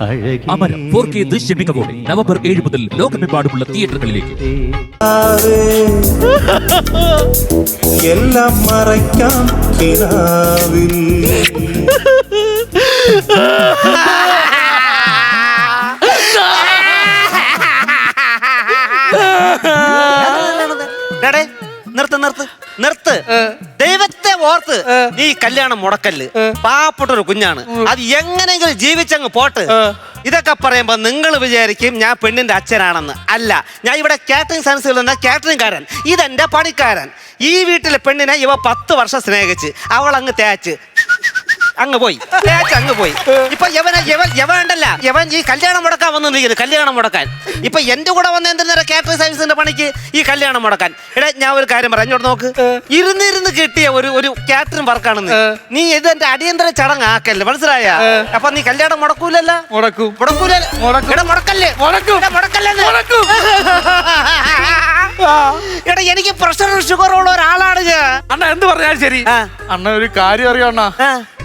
Amaram four K ദൃശ്യമികവോടെ November ഏഴ് മുതൽ ലോകമെമ്പാടുമുള്ള തിയേറ്ററുകളിലേക്ക്. എല്ലാം മറയ്ക്കാം കിനാവിൽ. ഡേടേ, നിർത്ത് നിർത്ത് നിർത്ത്. ഓർത്ത് നീ കല്യാണം മുടക്കല്ല്. പാവപ്പെട്ട ഒരു കുഞ്ഞാണ്. അത് എങ്ങനെങ്കിലും ജീവിച്ചങ്ങ് പോട്ട്. ഇതൊക്കെ പറയുമ്പോ നിങ്ങൾ വിചാരിക്കും ഞാൻ പെണ്ണിന്റെ അച്ഛനാണെന്ന്. അല്ല ഞാൻ ഇവിടെ കാറ്ററിംഗ് സർവീസിൽ നിന്ന കാറ്ററിംഗ്കാരൻ. ഇതെന്റെ പണിക്കാരൻ. ഈ വീട്ടിലെ പെണ്ണിനെ ഇവ പത്ത് വർഷം സ്നേഹിച്ച് അവൾ അങ്ങ് തേച്ച്. അങ്ങ് പോയി. തേച്ച് അങ്ങ് പോയി. ഇപ്പൊ യവന യവൻ ഉണ്ടല്ല യവൻ ഈ കല്യാണം മുടക്കാൻ വന്നു നിൽക്കുന്നത് കല്യാണം മുടക്കാൻ. ഇപ്പൊ എന്റെ കൂടെ വന്ന എന്തിനാ കാറ്ററിംഗ് സർവീസിന്റെ പണിക്ക് ഈ കല്യാണം മുടക്കാൻ? എടാ ഞാൻ ഒരു കാര്യം പറയാം. ഇങ്ങോട്ട് നോക്ക്. ഇരുന്നിരുന്ന് കിട്ടിയ ഒരു ഒരു കാറ്ററിംഗ് വർക്കാണ് നീ. ഇത് എന്റെ അടിയന്തര ചടങ്ങ് ആക്കല്ലേ? മനസ്സിലായ? അപ്പൊ നീ കല്യാണം മുടക്കൂലല്ല? മുടക്കും. മുടക്കൂലല്ലേ. മുടക്കും. മുടക്കല്ലേ? മുടക്കും. എടാ, മുടക്കല്ലേന്ന്. മുടക്കും. എടാ എനിക്ക് പ്രഷറും ഷുഗറും ഉള്ള ഒരാളാണ് അണ്ണ എന്ത് പറഞ്ഞാലും ശരി. അണ്ണ ഒരു കാര്യം അറിയോ അണ്ണ.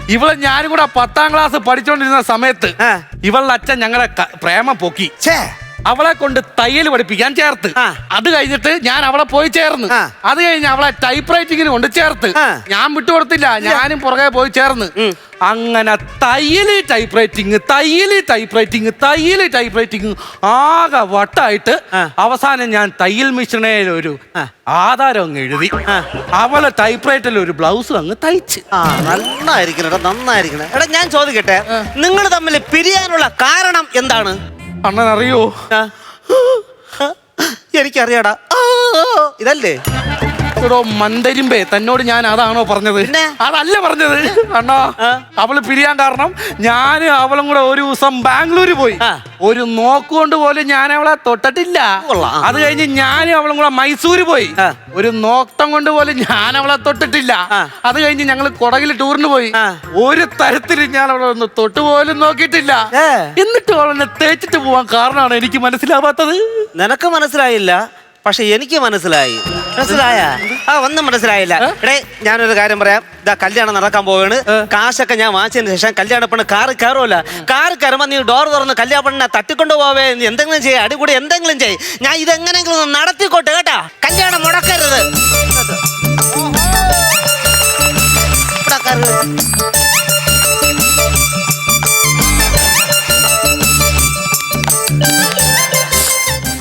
ഇവളെ ഞാനും കൂടെ പത്താം ക്ലാസ് പഠിച്ചോണ്ടിരുന്ന സമയത്ത് ഇവളുടെ അച്ഛൻ ഞങ്ങളെ പ്രേമം പൊക്കി. ഛേ. അവളെ കൊണ്ട് തയ്യൽ പഠിപ്പിക്കാൻ ചേർത്ത്. ആ. അത് കഴിഞ്ഞിട്ട് ഞാൻ അവളെ പോയി ചേർന്ന്. ആ. അത് കഴിഞ്ഞ് അവളെ ടൈപ്പ് റൈറ്റിങ്ങിന് കൊണ്ട് ചേർത്ത്. ആ. ഞാൻ വിട്ടുകൊടുത്തില്ല. ഞാനും പുറകെ പോയി ചേർന്ന്. അങ്ങനെ തയ്യൽ ടൈപ്പ് റൈറ്റിങ് തയ്യൽ ടൈപ്പ് റൈറ്റിങ് തയ്യൽ ടൈപ്പ് റൈറ്റിങ് ആകെ വട്ടായിട്ട് ആ. അവസാനം ഞാൻ തയ്യൽ മിഷണയിൽ ഒരു ആ. ആധാരം അങ്ങ് എഴുതി. ആ. അവളെ ടൈപ്പ് റൈറ്ററിൽ ഒരു ബ്ലൗസ് അങ്ങ് തയ്ച്ച്. ആ നന്നായിരിക്കണം എടാ നന്നായിരിക്കണം. എടാ ഞാൻ ചോദിക്കട്ടെ? നിങ്ങൾ തമ്മിൽ പിരിയാനുള്ള കാരണം എന്താണ്? അണ്ണൻ അറിയോ? എനിക്കറിയാടാ. ഇതല്ലേ? എടോ മന്ദരിമ്പേ തന്നോട് ഞാൻ അതാണോ പറഞ്ഞത്? അതല്ല പറഞ്ഞത്. അണ്ണാ അവൾ പിരിയാൻ കാരണം ഞാൻ അവളും കൂടെ ഒരു ദിവസം ബാംഗ്ലൂര് പോയി. ഒരു നോക്കുകൊണ്ട് പോലും ഞാൻ അവളെ തൊട്ടിട്ടില്ല. അത് കഴിഞ്ഞ് ഞാനും അവളും കൂടെ മൈസൂര് പോയി. ഒരു നോക്കം കൊണ്ട് പോലും ഞാൻ അവളെ തൊട്ടിട്ടില്ല. അത് കഴിഞ്ഞ് ഞങ്ങൾ കൊടകിൽ ടൂറിന് പോയി. ഒരു തരത്തിൽ ഞാൻ അവളെ ഒന്ന് തൊട്ട് പോലും നോക്കിയിട്ടില്ല. എന്നിട്ട് അവളെന്നെ തേച്ചിട്ട് പോവാൻ കാരണമാണ് എനിക്ക് മനസ്സിലാവാത്തത്. നിനക്ക് മനസ്സിലായില്ല. പക്ഷെ എനിക്ക് മനസ്സിലായി. മനസ്സിലായ? ആ ഒന്നും മനസ്സിലായില്ല. എടേ ഞാനൊരു കാര്യം പറയാം. ഇതാ കല്യാണം നടക്കാൻ പോവാണ്. കാശൊക്കെ ഞാൻ വാങ്ങിച്ചതിന് ശേഷം കല്യാണ പെണ്ണ് കാറ് കയറുമല്ല. കാറ് കയറുമ്പോ നീ ഡോർ തുറന്ന് കല്യാണ പെണ്ണിനെ തട്ടിക്കൊണ്ടു പോവേ. നീ എന്തെങ്കിലും ചെയ്യ അടികൂടി എന്തെങ്കിലും ചെയ് ഞാൻ ഇതെങ്ങനെങ്കിലും ഒന്ന് നടത്തിക്കോട്ടെ കേട്ടാ? കല്യാണം മുടക്കരുത്.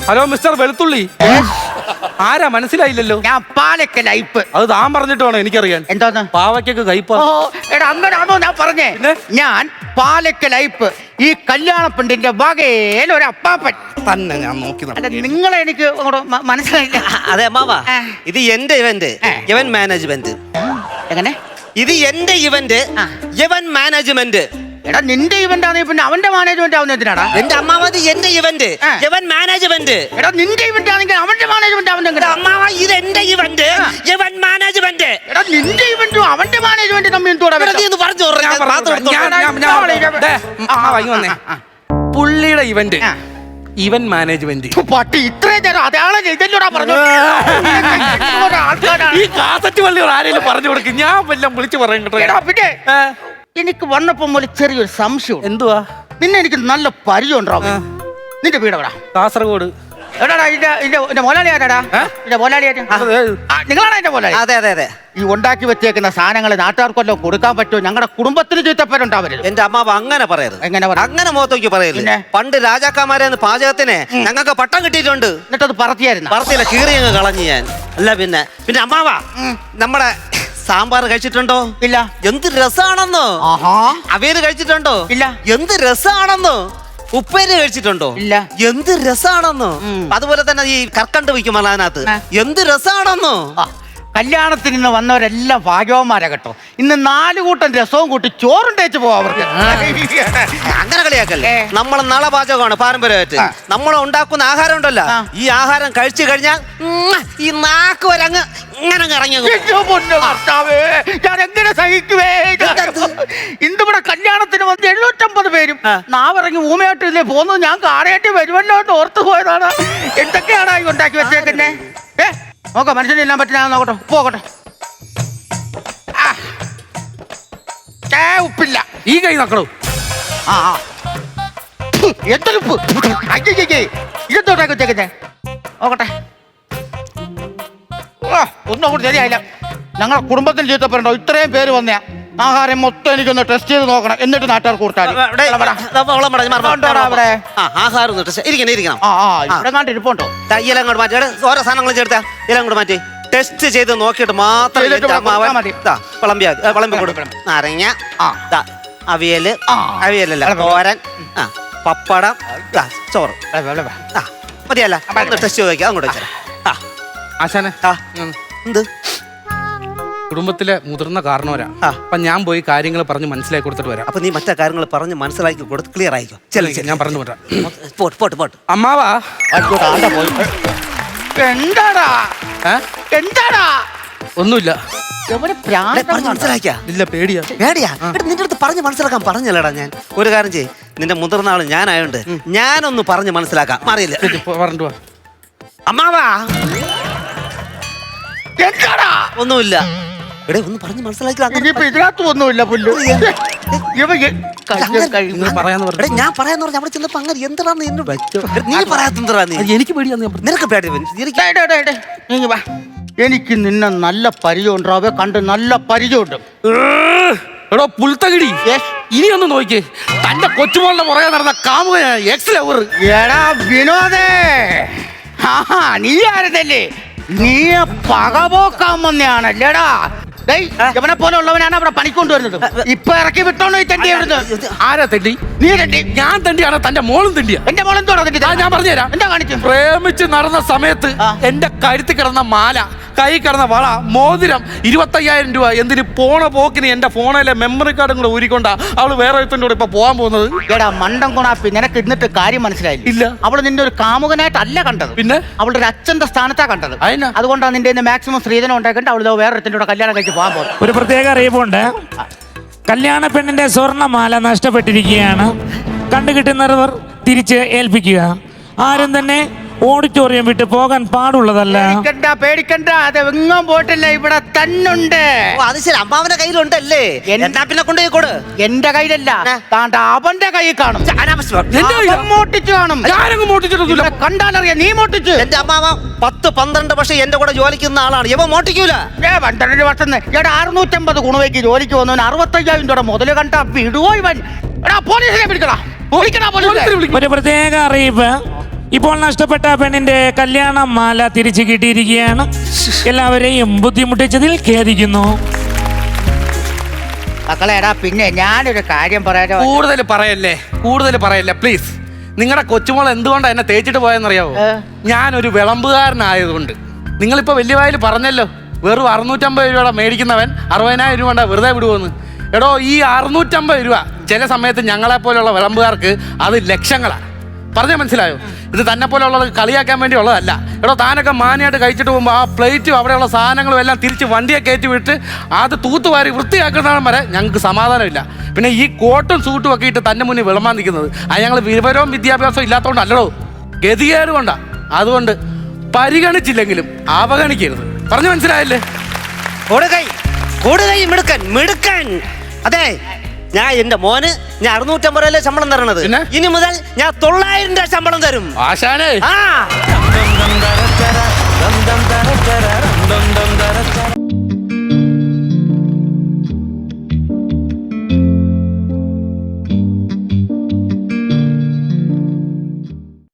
ഹലോ മിസ്റ്റർ വെളുത്തുള്ളി. ആരാ? മനസ്സിലായില്ലല്ലോ. ഞാൻ പാലക്ക ലൈപ്പ് അത് താൻ പറഞ്ഞിട്ട് വേണം എനിക്കറിയാൻ. എന്താന്ന്? പാവയ്ക്കൊക്കെ കയ്പ ഓ എടാ അങ്ങനാണോ ഞാൻ പറഞ്ഞേ. ഞാൻ പാലക്ക ലൈപ്പ് ഈ കല്യാണ പെണ്ണിന്റെ വകയിൽ ഒരു അപ്പാപ്പൻ. തന്നെ ഞാൻ നോക്കി അല്ല നിങ്ങളെ എനിക്ക് അങ്ങോട്ട് മ- മനസ്സിലായില്ല. അതെ മാവാ ആ. ഇത് എന്റെ ഇവന്റ്. ആ. ഇവൻ മാനേജ്മെന്റ്. എങ്ങനെ? ഇത് എന്റെ ഇവന്റ്. ആ. ഇവൻ മാനേജ്മെന്റ്. എടാ നിന്റെ ഇവന്റ് ആണെങ്കിൽ പിന്നെ അവന്റെ മാനേജ്മെന്റ് ആവുന്ന എന്തിനാടാ? എന്റെ അമ്മാവത് എന്റെ ഇവന്റ് ഇവൻ മാനേജ്മെന്റ് എടാ നിന്റെ ഇവന്റ് ആണെങ്കിൽ അവന്റെ മാനേജ്മെന്റ് ആവുന്ന അമ്മാവ ഇത് എന്റെ ഇവന്റ് ഇവൻ മാനേജ്മെന്റ് എടാ നിന്റെ ഇവന്റും അവന്റെ മാനേജ്മെന്റ് തമ്മിൽ പുള്ളിയുടെ ഇവന്റ് ഇവൻ മാനേജ്മെന്റ് പട്ടി ഇത്രയും നേരം അയാളെ ഇതല്ലോടാ പറഞ്ഞു ഈ കാസറ്റ് പള്ളി ആരെങ്കിലും പറഞ്ഞു കൊടുക്കും. ഞാൻ വല്ലതും വിളിച്ചു പറയും കേട്ടോ പിന്നെ എനിക്ക് വന്നപ്പം ഒരു ചെറിയൊരു സംശയം എന്തുവാ? നിന്നെ എനിക്ക് നല്ല പരിചയം ഉണ്ടാവും നിന്റെ വീട് എവിടാ? കാസർഗോഡ്. എടാടാ ഇതിന്റെ ഇതിന്റെ ഇതിന്റെ മുതലാളി ആരാടാ? ഇതിന്റെ മുതലാളി ആരാ? അതെ. ആ, നിങ്ങളാണ് എന്റെ മുതലാളി? അതെ അതെ അതെ. ഈ ഉണ്ടാക്കി വെച്ചേക്കുന്ന സാധനങ്ങൾ നാട്ടുകാർക്കല്ലോ കൊടുക്കാൻ പറ്റുമോ? ഞങ്ങളുടെ കുടുംബത്തിന് ചീത്തപ്പേരുണ്ടാവരുത് എന്റെ അമ്മാവ് അങ്ങനെ പറയരുത്. എങ്ങനെ പറ അങ്ങനെ മുഖത്തേക്ക് പറയരുത്. പിന്നെ? പണ്ട് രാജാക്കന്മാരെ പാചകത്തിന് ഞങ്ങൾക്ക് പട്ടം കിട്ടിയിട്ടുണ്ട്. എന്നിട്ടത് പറത്തിയായിരുന്നു? പറത്തില്ല കീറി അങ്ങ് കളഞ്ഞു ഞാൻ. അല്ല പിന്നെ പിന്നെ അമ്മാവാ നമ്മുടെ സാമ്പാർ കഴിച്ചിട്ടുണ്ടോ? ഇല്ല. എന്ത് രസാണെന്നോ? ആഹാ. അവർ കഴിച്ചിട്ടുണ്ടോ? ഇല്ല. എന്ത് രസാണെന്നോ? ഉപ്പേരി കഴിച്ചിട്ടുണ്ടോ? ഇല്ല. എന്ത് രസാണെന്നോ? അതുപോലെ തന്നെ ഈ കർക്കണ്ട് വയ്ക്കുമല്ലോ അതിനകത്ത്. എന്ത് രസാണെന്നോ? ആ, കല്യാണത്തിന് ഇന്ന് വന്നവരെല്ലാം ഭാഗ്യവന്മാരാ കേട്ടോ. ഇന്ന് നാല് കൂട്ടം രസവും കൂട്ടി ചോറും തേച്ച് പോവാ അവർക്ക്. അങ്ങനെ കളിയാക്കല്ലേ? നമ്മൾ നാളെ പാചകമാണ് പാരമ്പര്യമായിട്ട്. നമ്മൾ ഉണ്ടാക്കുന്ന ആഹാരം ഉണ്ടല്ലോ. ഈ ആഹാരം കഴിച്ചു കഴിഞ്ഞാൽ ഈ നാക്ക് വരെ അങ്ങ് ഇങ്ങനെ ഞാൻ എങ്ങനെ സഹിക്കുവേ? ഇന്നിവിടെ കല്യാണത്തിന് വന്ന് എഴുന്നൂറ്റമ്പത് പേരും. നാവിറങ്ങി ഊമയായിട്ട് ഇല്ലേ പോകുന്നത് ഞാൻ കാറയായിട്ട് വരുമല്ലോ എന്ന് ഓർത്ത് പോയതാണ്. എന്തൊക്കെയാണ് ഉണ്ടാക്കി വെച്ചേക്കുന്നേ? ഏ? നോക്കാം മനുഷ്യനെ എല്ലാം പറ്റില്ല നോക്കട്ടെ. ഉപ്പ് നോക്കട്ടെ. ഏ ഉപ്പില്ല. ഈ കൈ നോക്കണു ആ എന്തൊരു ഉപ്പ്. ഇതെന്തോട്ടാ വെച്ചേക്കുന്നേ നോക്കട്ടെ. ഒന്നും കൂടി ശരിയായില്ല. ഞങ്ങളുടെ കുടുംബത്തിൽ ജീവിതപ്പെടണ്ടോ ഇത്രയും പേര് വന്നേ ആഹാരം മൊത്തം എനിക്കൊന്ന് ടെസ്റ്റ് ചെയ്ത് നോക്കണം. എന്നിട്ട് നാട്ടുകാർ? ആ ആഹാരം ഇരിക്കണം ഇരിക്കണം. ആ ആ ഇവിടെ കണ്ട് ഇരിപ്പുണ്ടോ. ദാ ഈ ഇല അങ്ങോട്ട് മാറ്റി. ഓരോ സാധനങ്ങളും ചേർത്താ ഇല അങ്ങോട്ട് മാറ്റി. ടെസ്റ്റ് ചെയ്ത് നോക്കിയിട്ട് മാത്രം. ആ, വിളമ്പി കൊടുക്കും. നാരങ്ങ. അവിയലല്ല ഓരൻ തോരൻ ആ പപ്പടം ചോറ്. മതിയല്ല. ടെസ്റ്റ് ചെയ്ത് നോക്കിയാ അങ്ങോട്ട് വെച്ചാ ആ ആശാനെ. എന്ത്? കുടുംബത്തിലെ മുതിർന്ന കാരണവരാ. ആ. അപ്പൊ ഞാൻ പോയി കാര്യങ്ങൾ പറഞ്ഞ് മനസ്സിലാക്കി കൊടുത്തിട്ട് വരാം. അപ്പൊ നീ മറ്റേ കാര്യങ്ങൾ പറഞ്ഞ് മനസ്സിലാക്കി കൊടുത്ത് ക്ലിയർ ആയിക്കോ. ചെല്ലു ഞാൻ പറഞ്ഞു വിടാം. പോട്ട് പോട്ട് പോട്ട്. അമ്മാവാ. ആയിക്കോട്ടെ, ആണ്ടാ പോയി. എന്താടാ ഏ? എന്താടാ ഒന്നുമില്ല. എവിടെ ഡേ, പറഞ്ഞ് മനസ്സിലാക്കിയാ? ഇല്ല പേടിയാ. പേടിയാ? എടാ, നിന്റെ അടുത്ത് പറഞ്ഞ് മനസ്സിലാക്കാൻ പറഞ്ഞല്ലടാ ഞാൻ. ഒരു കാര്യം ചെയ്യ്. നിന്റെ മുതിർന്ന ആൾ ഞാനായോണ്ട് ഞാനൊന്ന് പറഞ്ഞ് മനസ്സിലാക്കാം. മാറിയില്ല? ശരി, പോ- പറഞ്ഞിട്ട് വാ. അമ്മാവാ. എന്താടാ ഒന്നുമില്ല. എടേ ഒന്ന് പറഞ്ഞ് മനസ്സിലാക്കി അങ്ങനെ ഇനിയിപ്പോ ഇതിനകത്ത് ഒന്നുമില്ല പുല്ല്. ഇവ എ- കഴിഞ്ഞ കഴിഞ്ഞ നിങ്ങൾ പറയാന്ന് പറഞ്ഞു ഞാൻ പറയാന്ന് പറഞ്ഞ അവിടെ ചെന്നപ്പോ അങ്ങനെ എന്തിനാന്ന് എന്നെ നീ പറയാത്തെന്തറാ നീ? അത് എനിക്ക് പേടിയാന്ന് ഞാൻ പറഞ്ഞു. നിനക്ക് പേടി വരും. എനിക്ക് ഡേ, ഡേ, ഡേ, ഡേ. നീങ്ങി വാ. എനിക്ക് നിന്നെ നല്ല പരിചയം ഉണ്ടാവേ കണ്ട് നല്ല പരിചയമുണ്ട് എടോ പുൽത്തകിടി. Yes. ഇനി ഒന്ന് നോക്കിയേ തന്റെ കൊച്ചുമോളുടെ പുറകെ നടന്ന കാമുക എക്സ് ലവർ എടാ വിനോദേ. ആഹാ നീ ആരുന്നല്ലേ നീ പകപോക്കാൻ വന്നെയാണല്ലേടാ. ഇവനെ പോലെ ഉള്ളവനാണ് അവിടെ പണിക്കൊണ്ട് വരുന്നത് ഇപ്പൊ ഇറക്കി വിട്ടോണോ ഈ തണ്ടി അവിടുന്ന് ആരാ തെണ്ടി? നീ തണ്ടി. ഞാൻ തണ്ടിയാണ്? തന്റെ മോളും തണ്ടിയാ. എന്റെ മോളെന്തോടാ തണ്ടി? ഞാൻ പറഞ്ഞുതരാം. എന്താ കാണിച്ചു? പ്രേമിച്ച് നടന്ന സമയത്ത് എന്റെ കഴുത്തിൽ കിടന്ന മാല കൈ കിടന്ന വള മോതിരം ഇരുപത്തയ്യായിരം രൂപ. എന്തിന് പോണ പോക്കിന് എന്റെ ഫോണിലെ മെമ്മറി കാർഡും കൂടെ ഊരിക്കൊണ്ടാ അവൾ വേറെ ഒരുത്തന്റെ കൂടെ ഇപ്പൊ പോകാൻ പോകുന്നത്? എടാ മണ്ടം കൊണാപ്പി നിനക്ക് ഇന്നിട്ട് കാര്യം മനസ്സിലായില്ല? ഇല്ല. അവൾ നിന്റെ ഒരു കാമുകനായിട്ടല്ല കണ്ടത്. പിന്നെ? അവളുടെ ഒരു അച്ഛന്റെ സ്ഥാനത്താ കണ്ടത്? അതുകൊണ്ടാണ് നിന്റെ മാക്സിമം സ്ത്രീധനം ഉണ്ടാക്കിയിട്ട് അവൾ വേറെ കൂടെ കല്യാണം കഴിച്ച് പോകാൻ പോകുന്നത്. ഒരു പ്രത്യേക അറിയിപ്പുണ്ട് കല്യാണ പെണ്ണിന്റെ സ്വർണമാല നഷ്ടപ്പെട്ടിരിക്കുകയാണ്. കണ്ടുകിട്ടുന്നവർ തിരിച്ച് ഏൽപ്പിക്കുക. ആരും തന്നെ ഓഡിറ്റോറിയം വിട്ട് പോകാൻ പാടുള്ളതല്ല. പേടിക്കണ്ട പേടിക്കണ്ട. അത് എങ്ങും പോയിട്ടില്ല. ഇവിടെ തന്നുണ്ട്. ഓ, അത് ശരി. അമ്മാവന്റെ കയ്യിലുണ്ടല്ലേ? എൻ- എന്നാ പിന്നെ കൊണ്ടുപോയി കൊടു. എന്റെ കയ്യിലല്ല. ആ. താണ്ട അവന്റെ കയ്യിൽ കാണും. അനാവശ്യം എന്റെ കയ്യിലാ? അവൻ മോട്ടിച്ച് കാണും ഞാനങ്ങ് മോട്ടിച്ചിട്ടൊന്നുമില്ല ഇവിടെ കണ്ടാലറിയാം. നീ മോട്ടിച്ചു എന്റെ അമ്മാവ പത്ത് പന്ത്രണ്ട് പക്ഷെ എന്റെ കൂടെ ജോലിക്കുന്ന ആളാണ്. ഇവ മോട്ടിക്കൂല ഏ പന്ത്രണ്ട് വർഷം ഇവിടെ അറുന്നൂറ്റമ്പത് ഗുണവയ്ക്ക് ജോലിക്ക് വന്നവൻ അറുപത്തയ്യായിരം രൂപ മുതൽ കണ്ട വിടുവോ ഇവൻ. എടാ പോലീസിനെ വിളിക്കടാ. വിളിക്കടാ പോലീസിനെ. ഒരു പ്രത്യേക അറിയിപ്പ്. ഇപ്പോൾ നഷ്ടപ്പെട്ട പെണ്ണിന്റെ കല്യാണ മാല തിരിച്ചു കിട്ടിയിരിക്കുകയാണ്. എല്ലാവരെയും ബുദ്ധിമുട്ടിച്ചതിൽ ഖേദിക്കുന്നു. മക്കളേടാ പിന്നെ ഞാനൊരു കാര്യം പറയാനോ കൂടുതൽ പറയല്ലേ? കൂടുതൽ പറയല്ലേ പ്ലീസ് നിങ്ങളുടെ കൊച്ചുമോൾ എന്തുകൊണ്ടാണ് എന്നെ തേച്ചിട്ട് പോയെന്നറിയാവോ? ഞാനൊരു വിളമ്പുകാരനായതുകൊണ്ട്. നിങ്ങളിപ്പോ വലിയ വായിൽ പറഞ്ഞല്ലോ വെറും അറുന്നൂറ്റമ്പത് രൂപയുടെ മേടിക്കുന്നവൻ അറുപതിനായിരം രൂപ കൊണ്ടാ വെറുതെ വിടുവെന്ന്. എടോ ഈ അറുന്നൂറ്റമ്പത് രൂപ ചില സമയത്ത് ഞങ്ങളെ പോലെയുള്ള വിളമ്പുകാർക്ക് അത് ലക്ഷങ്ങളാണ് പറഞ്ഞാൽ മനസ്സിലായോ? ഇത് തന്നെ പോലെയുള്ളത് കളിയാക്കാൻ വേണ്ടി ഉള്ളതല്ല എടോ താനൊക്കെ മാനിയായിട്ട് കഴിച്ചിട്ട് പോകുമ്പോൾ ആ പ്ലേറ്റും അവിടെയുള്ള സാധനങ്ങളും എല്ലാം തിരിച്ച് വണ്ടിയെ കയറ്റി വിട്ട് അത് തൂത്തുവാരി വൃത്തിയാക്കുന്നതാണ് വരെ ഞങ്ങൾക്ക് സമാധാനമില്ല. പിന്നെ ഈ കോട്ടും സൂട്ടും ഒക്കെ ഇട്ട് തന്നെ മുന്നിൽ വിളമ്പാൻ നിൽക്കുന്നത് അത് ഞങ്ങൾ വിവരവും വിദ്യാഭ്യാസവും ഇല്ലാത്തതുകൊണ്ടല്ലോ കൊണ്ടാ. അതുകൊണ്ട് പരിഗണിച്ചില്ലെങ്കിലും അവഗണിക്കരുത്. പറഞ്ഞു മനസ്സിലായല്ലേ? കൊടുകൈ കൊടുകൈ മിടുക്കൻ മിടുക്കൻ. അതെ. ഞാൻ എന്റെ മോന് ഞാൻ അറുന്നൂറ്റമ്പത് രൂപ ശമ്പളം തരണത്. പിന്നെ? ഇനി മുതൽ ഞാൻ തൊള്ളായിരം രൂപ ശമ്പളം തരും. ആശാനേ. ആ.